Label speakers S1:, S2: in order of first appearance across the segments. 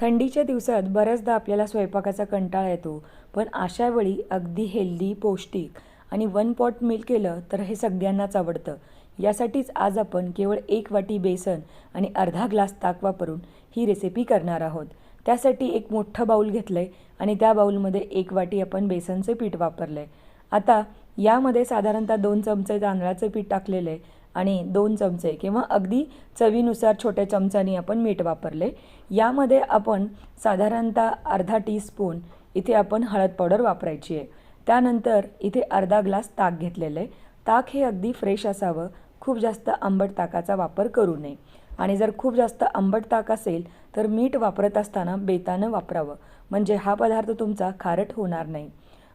S1: थंडीच्या दिवसात बऱ्याचदा आपल्याला स्वयंपाकाचा कंटाळा येतो पण अशा वेळी अगदी हेल्दी पौष्टिक आणि वन पॉट मिल केलं तर हे सगळ्यांनाच आवडतं. यासाठीच आज आपण केवळ एक वाटी बेसन आणि अर्धा ग्लास ताक वापरून ही रेसिपी करणार आहोत. त्यासाठी एक मोठं बाऊल घेतलं आहे आणि त्या बाऊलमध्ये एक वाटी आपण बेसनचे पीठ वापरलं आहे आता यामध्ये साधारणतः दोन चमचे तांदळाचं पीठ टाकलेलं आहे. आणि दोन चमचे किंवा अगदी चवीनुसार छोट्या चमचानी आपण मीठ वापरले. यामध्ये आपण साधारणतः अर्धा टीस्पून इथे आपण हळद पावडर वापरायची आहे. त्यानंतर इथे अर्धा ग्लास ताक घेतलेलं आहे. ताक हे अगदी फ्रेश असावं. खूप जास्त आंबट ताकाचा वापर करू नये. आणि जर खूप जास्त आंबट ताक असेल तर मीठ वापरत असताना बेतानं वापरावं. म्हणजे हा पदार्थ तुमचा खारट होणार नाही.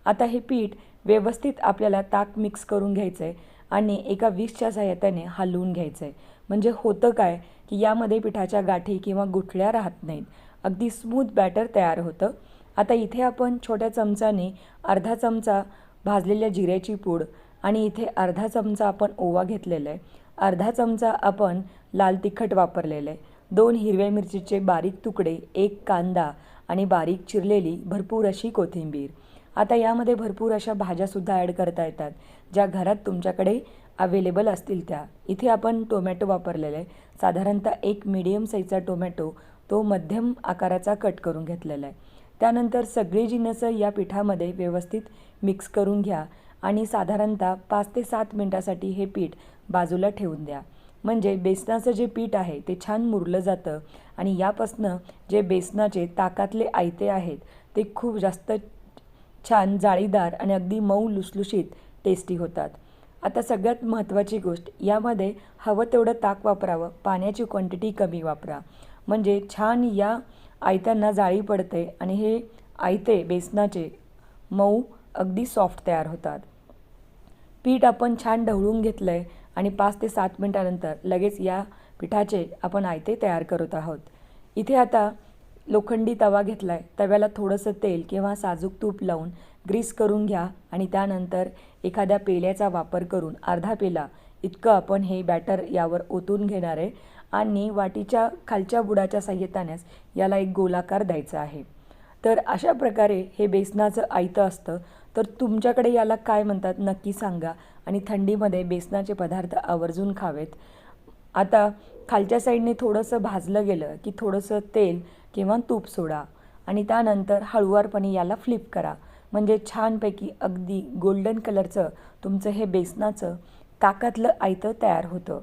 S1: आता हे पीठ व्यवस्थित आपल्याला ताक मिक्स करून घ्यायचं आहे आणि एका विक्सच्या सहाय्याने हलवून घ्यायचं आहे म्हणजे होतं काय की यामध्ये पिठाच्या गाठी किंवा गुठळ्या राहत नाहीत. अगदी स्मूथ बॅटर तयार होतं. आता इथे आपण छोट्या चमचाने अर्धा चमचा भाजलेल्या जिऱ्याची पूड आणि इथे अर्धा चमचा आपण ओवा घेतलेला आहे अर्धा चमचा आपण लाल तिखट वापरलेलं आहे दोन हिरव्या मिरचीचे बारीक तुकडे एक कांदा आणि बारीक चिरलेली भरपूर अशी कोथिंबीर. आता यामध्ये भरपूर अशा भाज्यासुद्धा ॲड करता येतात ज्या घरात तुमच्याकडे अवेलेबल असतील त्या. इथे आपण टोमॅटो वापरलेला आहे. साधारणतः एक मिडियम साईजचा टोमॅटो तो मध्यम आकाराचा कट करून घेतलेला आहे. त्यानंतर सगळी जिन्नसं या पिठामध्ये व्यवस्थित मिक्स करून घ्या आणि साधारणतः पाच ते सात मिनटासाठी हे पीठ बाजूला ठेवून द्या. म्हणजे बेसनाचं जे पीठ आहे ते छान मुरलं जातं आणि यापासनं जे बेसनाचे ताकातले आयते आहेत ते खूप जास्त छान जाळीदार आणि अगदी मऊ लुसलुशीत टेस्टी होतात. आता सगळ्यात महत्त्वाची गोष्ट यामध्ये हवं तेवढं ताक वापरावं पाण्याची क्वांटिटी कमी वापरा. म्हणजे छान या आयत्यांना जाळी पडते आणि हे आयते बेसनाचे मऊ अगदी सॉफ्ट तयार होतात. पीठ आपण छान ढवळून घेतलं आहे आणि पाच ते सात मिनटानंतर लगेच या पिठाचे आपण आयते तयार करत आहोत. इथे आता लोखंडी तवा घेतला आहे तव्याला थोडंसं तेल किंवा साजूक तूप लावून ग्रीस करून घ्या आणि त्यानंतर एखाद्या पेल्याचा वापर करून अर्धा पेला. इतकं आपण हे बॅटर यावर ओतून घेणार आहे. आणि वाटीच्या खालच्या बुडाच्या साह्यतानेच याला एक गोलाकार द्यायचा आहे. तर अशा प्रकारे हे बेसनाचं आयतं असतं. तर तुमच्याकडे याला काय म्हणतात नक्की सांगा. आणि थंडीमध्ये बेसनाचे पदार्थ आवर्जून खावेत. आता खालच्या साईडने थोडंसं भाजलं गेलं की थोडंसं तेल किंवा तूप सोडा आणि त्यानंतर हळुवारपणे याला फ्लिप करा. म्हणजे छानपैकी अगदी गोल्डन कलरचं तुमचं हे बेसनाचं ताकातलं आयतं तयार होतं.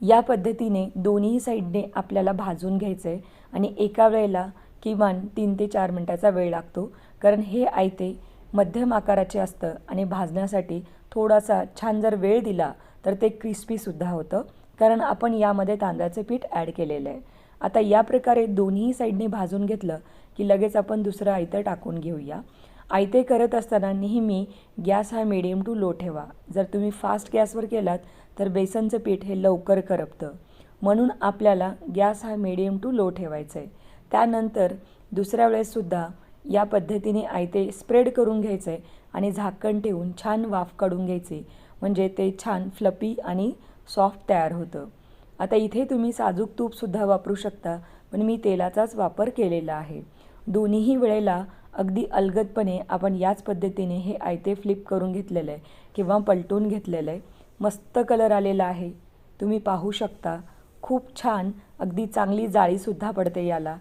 S1: या पद्धतीने दोन्ही साईडने आपल्याला भाजून घ्यायचं आहे आणि एका वेळेला किमान तीन ते चार मिनटाचा वेळ लागतो. कारण हे आयते मध्यम आकाराचे असतं आणि भाजण्यासाठी थोडासा छान जर वेळ दिला तर ते क्रिस्पीसुद्धा होतं कारण आपण यामध्ये तांदळाचं पीठ ॲड केलेलं आहे. आता या प्रकारे दोन्ही साईडने भाजून घेतलं की लगेच आपण दुसरं आयतं टाकून घेऊया. आयते करत असताना नेहमी गॅस हा मिडियम टू लो ठेवा. जर तुम्ही फास्ट गॅसवर केलात तर बेसनचं पीठ हे लवकर करपतं. म्हणून आपल्याला गॅस हा मिडियम टू लो ठेवायचा आहे त्यानंतर दुसऱ्या वेळेससुद्धा या पद्धतीने आयते स्प्रेड करून घ्यायचं आहे आणि झाकण ठेवून छान वाफ काढून घ्यायचे. म्हणजे ते छान फ्लपी आणि सॉफ्ट तयार होतं. आता इथे तुम्ही साजूक तूपसुद्धा वापरू शकता पण मी तेलाचाच वापर केलेला आहे. दोन्हीही वेळेला अगदी अलगदपणे आपण याच पद्धतीने हे आयते फ्लिप करून घेतलेलं आहे किंवा पलटून घेतलेलं आहे. मस्त कलर आलेला आहे. तुम्ही पाहू शकता खूप छान अगदी चांगली जाळीसुद्धा पडते याला.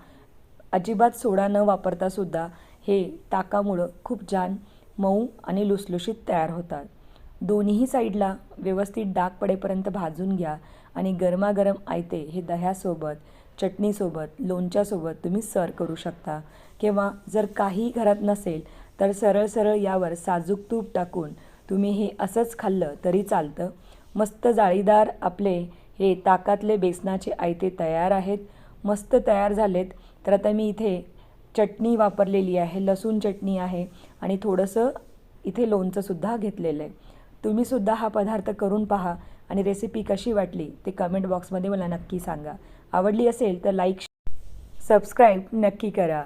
S1: अजिबात सोडा न वापरतासुद्धा हे ताकामुळं खूप छान मऊ आणि लुसलुशीत तयार होतात. दोन्ही साईडला व्यवस्थित डाग पडेपर्यंत भाजून घ्या आणि गरमागरम आयते हे दह्यासोबत चटणीसोबत लोणच्यासोबत तुम्ही सर करू शकता. किंवा जर काही घरात नसेल तर सरळ सरळ यावर साजूक तूप टाकून तुम्ही हे असंच खाल्लं तरी चालतं. मस्त जाळीदार आपले हे ताकातले बेसनाचे आयते तयार आहेत. मस्त तयार झालेत. तर आता मी इथे चटणी वापरलेली आहे लसूण चटणी आहे आणि थोडंसं इथे लोणचंसुद्धा घेतलेलं आहे. तुम्हीसुद्धा हा पदार्थ करून पहा आणि रेसिपी कशी वाटली ते कमेंट बॉक्समध्ये मला नक्की सांगा. आवडली असेल तर लाईक सबस्क्राईब नक्की करा.